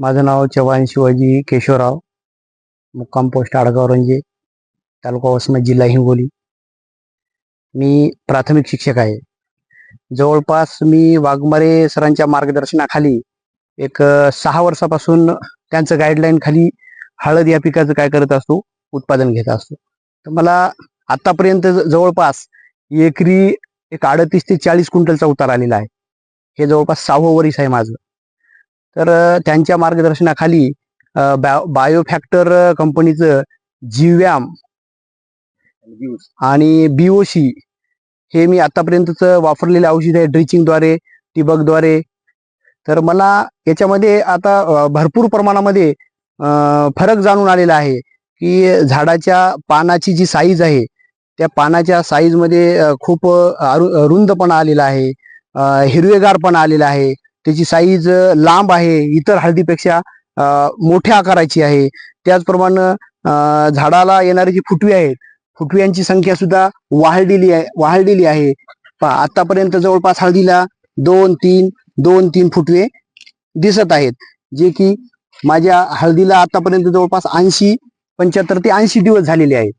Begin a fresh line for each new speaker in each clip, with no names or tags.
माझं नाव चव्हाण शिवाजी केशवराव मुक्काम पोस्ट आडगाव रंजे तालुका वसमत जिल्हा हिंगोली. मी प्राथमिक शिक्षक आहे. जवळपास मी वाघमारे सरांच्या मार्गदर्शनाखाली एक सहा वर्षापासून त्यांचं गाईडलाईन खाली हळद या पिकाचं काय करत असतो उत्पादन घेत असतो. तर मला आतापर्यंत जवळपास एकरी एक अडतीस ते चाळीस क्विंटलचा उतार आलेला आहे. हे जवळपास सहावं वरीस आहे माझं. तर त्यांच्या मार्गदर्शनाखाली बायोफॅक्टर कंपनीचं जीव्याम आणि बीओसी हे मी आतापर्यंतच वापरलेले औषध आहे ड्रिचिंगद्वारे टिबकद्वारे तर मला याच्यामध्ये आता भरपूर प्रमाणामध्ये फरक जाणून आलेला आहे की झाडाच्या पानाची जी साईज आहे त्या पानाच्या साईजमध्ये खूप अरु- रुंदपणा आलेला आहे हिरवेगारपणा आलेला आहे. त्याची साईज लांब आहे इतर हळदीपेक्षा मोठ्या आकाराची आहे. त्याचप्रमाणे झाडाला येणारी जी फुटवी आहेत फुटव्यांची संख्या सुद्धा वाढलेली आहे वाहळलेली आहे. आतापर्यंत जवळपास हळदीला दोन तीन दोन तीन फुटवे दिसत आहेत. जे की माझ्या हळदीला आतापर्यंत जवळपास ऐंशी पंच्याहत्तर ते ऐंशी दिवस झालेले आहेत.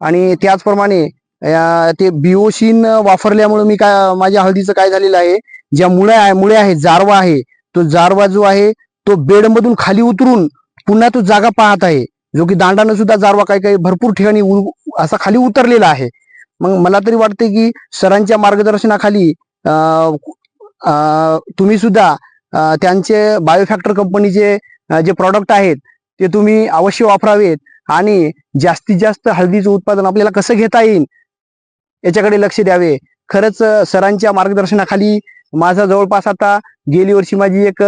आणि त्याचप्रमाणे ते बिओशिन वापरल्यामुळे मी काय माझ्या हळदीचं काय झालेलं आहे ज्या मुळे आहे मुळे आहे जारवा आहे तो जारवा जो आहे तो बेडमधून खाली उतरून पुन्हा तो जागा पाहत आहे जो की दांडानं सुद्धा जारवा काही काही भरपूर ठिकाणी असा खाली उतरलेला आहे. मग मला तरी वाटते की सरांच्या मार्गदर्शनाखाली तुम्ही सुद्धा त्यांचे बायोफॅक्टर कंपनीचे जे प्रॉडक्ट आहेत ते तुम्ही अवश्य वापरावेत आणि जास्तीत जास्त हळदीचं उत्पादन आपल्याला कसं घेता येईल याच्याकडे लक्ष द्यावे. खरंच सरांच्या मार्गदर्शनाखाली माझा जवळपास आता गेली वर्षी माझी एक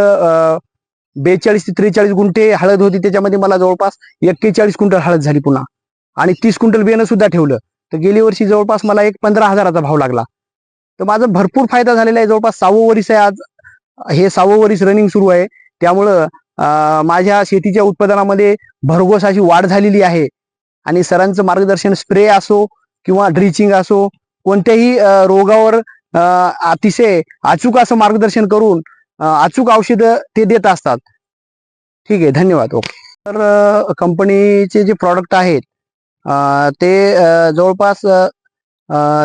बेचाळीस ते त्रेचाळीस गुंठे हळद होती. त्याच्यामध्ये मला जवळपास एक्केचाळीस क्विंटल हळद झाली पुन्हा. आणि तीस क्विंटल बियाणं सुद्धा ठेवलं. तर गेली वर्षी जवळपास मला एक पंधरा हजाराचा भाव लागला. तर माझा भरपूर फायदा झालेला आहे. जवळपास सहावं वरीस आहे आज. हे सहावं वरीस रनिंग सुरू आहे. त्यामुळं माझ्या शेतीच्या उत्पादनामध्ये भरघोस अशी वाढ झालेली आहे. आणि सरांचं मार्गदर्शन स्प्रे असो किंवा ड्रिचिंग असो कोणत्याही रोगावर अतिशय अचूक असं मार्गदर्शन करून अचूक औषधं ते देत असतात. ठीक आहे धन्यवाद. ओके. तर कंपनीचे जे प्रॉडक्ट आहेत ते जवळपास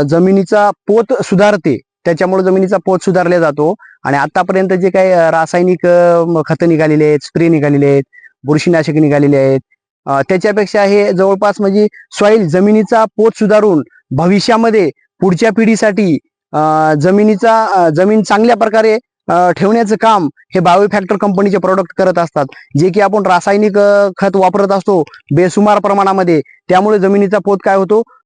जमिनीचा पोत सुधारते. त्याच्यामुळे जमिनीचा पोत सुधारला जातो. आणि आतापर्यंत जे काही रासायनिक खतं निघालेले आहेत स्प्रे निघालेले आहेत बुरशीनाशक निघालेले आहेत त्याच्यापेक्षा हे जवळपास म्हणजे सॉईल जमिनीचा पोत सुधारून भविष्यामध्ये पुढच्या पिढीसाठी जमिनीचा जमीन चांगल्या प्रकारे ठेवण्याचं काम हे बायोफॅक्टर कंपनीचे प्रोडक्ट करत असतात. जे की आपण रासायनिक खत वापरत असतो बेसुमार प्रमाणामध्ये. त्यामुळे जमिनीचा पोत काय होतो?